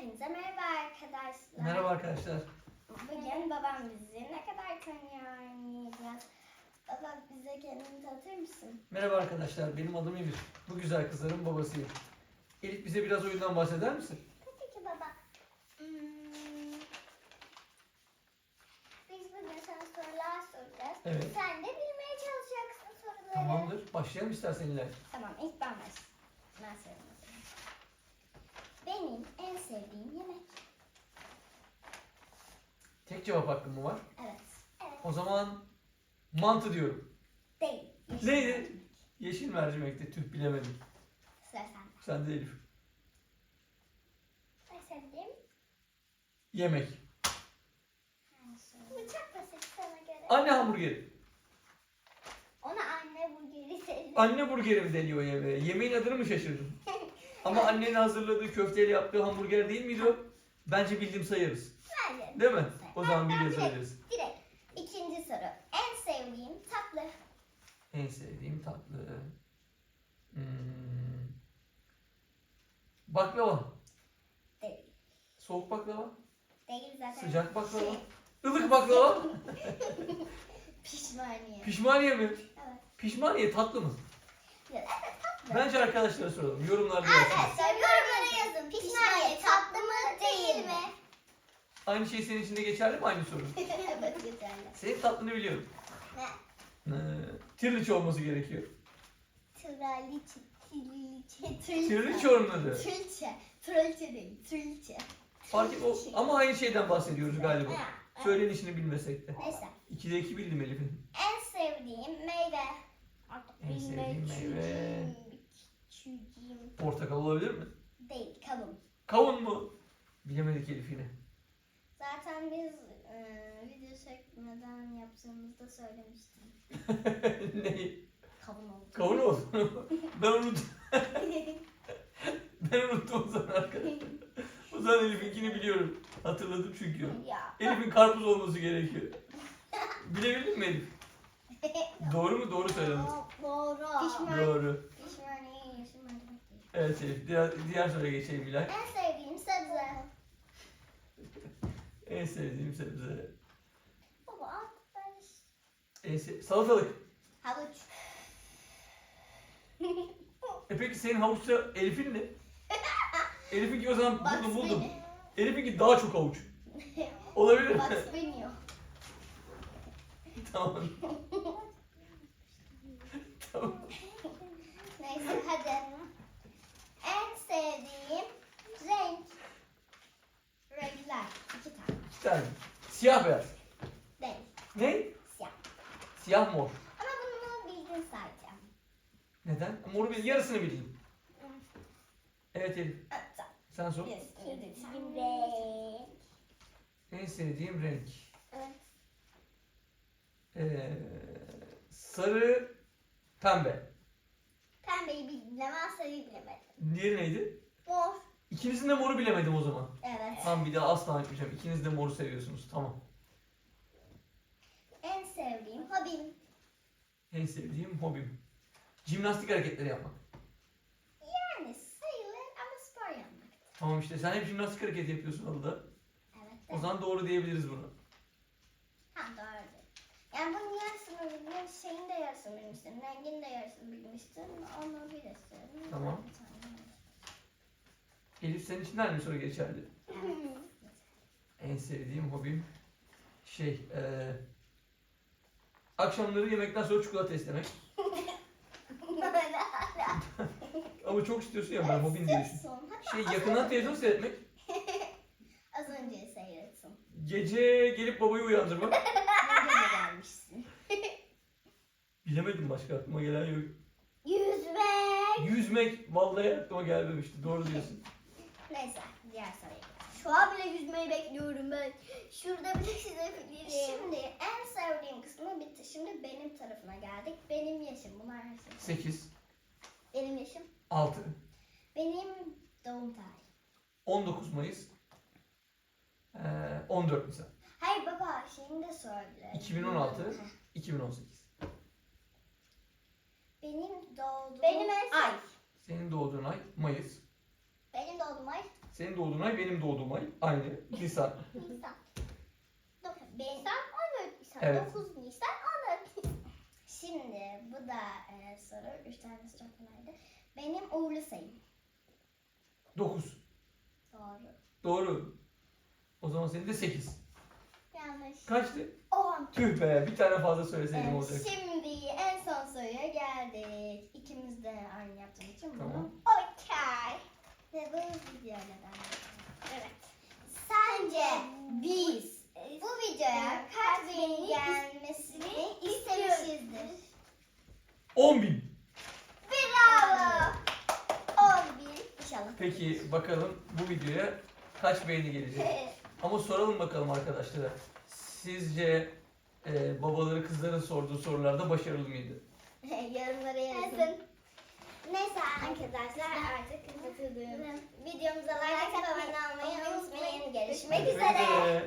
Hepinize merhaba arkadaşlar. Merhaba arkadaşlar. Bugün babam bizi ne kadar tanıyor oynayacağız. Baba bize kendini tanıtır mısın? Merhaba arkadaşlar. Benim adım Emir. Bu güzel kızların babasıyım. Elif bize biraz oyundan bahseder misin? Tabii ki baba. Hmm. Biz bugün sana sorular soracağız. Evet. Sen de bilmeye çalışacaksın soruları. Tamamdır. Başlayalım istersen İlay. Tamam ilk ben başlayayım. Ben söyleyeyim. Benim en sevdiğim yemek. Tek cevap hakkım mı var? Evet. Evet. O zaman mantı diyorum. Değil. Yeşil Neydi? mercimek. Yeşil mercimekte. Tüh bilemedim. Sıra sende. Sen de Elif. En sevdiğim Yemek. Bu çok basit sana göre. Anne hamburgeri. Ona anne burgeri sevdim. Anne burgeri mi deniyor yemeğe? Yemeğin adını mı şaşırdın? Ama annenin hazırladığı köfteyle yaptığı hamburger değil miydi o? Bence bildim sayarız. Bence. Değil mi? O zaman Ben- ben biliyor direkt- sayarız. Direkt. İkinci soru. En sevdiğim tatlı. En sevdiğim tatlı. Hmm. Baklava. Değil. Soğuk baklava. Değil zaten. Sıcak baklava. Ilık baklava. Pişmaniye. Pişmaniye mi? Evet. Pişmaniye tatlı mı? Evet. Bence arkadaşlara soralım. Yorumlarda yazsınlar. Arkadaşlar yorumlara yazın. Pişmaniye tatlı mı değil mi? Aynı şey senin için de geçerli mi aynı soru? evet güzel. Senin tatlını biliyorum. Ne? Ee, tirliç olması gerekiyor. Traliçe. Triliçe. Tirliç yorumladı. Trilçe. Trilçe değil. Trilçe. Fark et, o, ama aynı şeyden bahsediyoruz galiba. Ha. Söylenişini bilmesek de. Neyse. 2'de 2 bildim Elif'in. En sevdiğim meyve. Artık En sevdiğim meyve. Küçüğüm. Portakal olabilir mi? Değil kavun. Kavun mu? Bilemedik Elif yine. Zaten biz e, video çekmeden yaptığımızda söylemiştim. Neyi? Kavun oldu. Kavun oldu. ben unuttum. ben unuttum o zaman arkadaşlar. O zaman Elif'inkini biliyorum. Hatırladım çünkü. ya. Elif'in karpuz olması gerekiyor. Bilebildin mi Elif? Doğru mu? Doğru söyledin. Doğru. Pişman. Doğru. Pişmaniye. Evet Elif. Diğer, diğer soruya geçelim Bilal. En sevdiğim sebze. En sevdiğim sebze. Baba artık ben En se- salatalık. havuç. E peki senin havuçta Elif'in ne? Elif'inki o zaman Bugs buldum buldum. Bunny. Elif'inki daha çok havuç. Olabilir mi? Bugs Bunny tamam. Neyse hadi. En sevdiğim renk. Renkler. İki tane. Siyah beyaz. Değil. Ne? Siyah. Siyah mor. Ama bunu bildin sadece. Neden? Moru bil, yarısını bildim. Evet Elif. Sen sor. Renk. En sevdiğim renk. Evet. Ee, sarı, pembe. Pembeyi bildim ama sarıyı bilemedim. Diğeri neydi? Mor. İkinizin de moru bilemedim o zaman. Evet. Tamam bir daha asla yapmayacağım. İkiniz de moru seviyorsunuz. Tamam. En sevdiğim hobim. En sevdiğim hobim. Jimnastik hareketleri yapmak. Yani sayılır ama spor yapmak. Tamam işte sen hep jimnastik hareketi yapıyorsun adada. Evet. O zaman doğru diyebiliriz bunu. Ha doğru. Yani bunun yarısını bildim, şeyin de yarısını bilmiştin, rengin de yarısını bilmiştin, onu bilirsin. Tamam. Elif senin için aynı soru geçerli. En sevdiğim hobim şey eee akşamları yemekten sonra çikolata istemek. Ama çok istiyorsun ya ben hobin diye düşün. Şey yakından televizyon seyretmek. Az önce seyrettim. Gece gelip babayı uyandırmak. De gelmişsin. Bilemedim başka aklıma gelen yok. Yüzmek. Yüzmek vallahi aklıma gelmemişti. Doğru diyorsun. Diğer soruya geçelim. Şu an bile yüzmeyi bekliyorum ben. Şurada bile çizebilirim. Şimdi en sevdiğim kısmı bitti. Şimdi benim tarafına geldik. Benim yaşım. Bunlar her şey. 8, Benim yaşım. 6, Benim doğum tarihi. 19 Mayıs, eee 14 Nisan, Hayır baba şeyini de söyle. 2016. Heh. 2018. Benim doğduğum Benim en ay. Senin doğduğun ay Mayıs, Senin doğduğun ay benim doğduğum ay aynı. Nisan. Nisan. Dokuz Ben- Nisan 14 Nisan. Evet. 9 Nisan 14 Nisan. Şimdi bu da e, soru. Üç tanesi çok kolaydı. Benim uğurlu sayım. 9. Doğru. Doğru. O zaman senin de 8. Yanlış. Kaçtı? 10. Tüh be bir tane fazla söyleseydim Evet, olacak. şimdi en son soruya geldik. İkimiz de aynı yaptığımız için bunu. Tamam. Okey. Ve bu videoyla edelim. Evet. Sence biz bu videoya kaç beğeni gelmesini istemişizdir? 10 bin. Bravo. 11. İnşallah. Peki bakalım bu videoya kaç beğeni gelecek? Ama soralım bakalım arkadaşlara. Sizce e, babaları kızların sorduğu sorularda başarılı mıydı? Yorumlara yazın. Neyse arkadaşlar artık kapatıyorum. Videomuza like atıp abone olmayı unutmayın. Görüşmek üzere.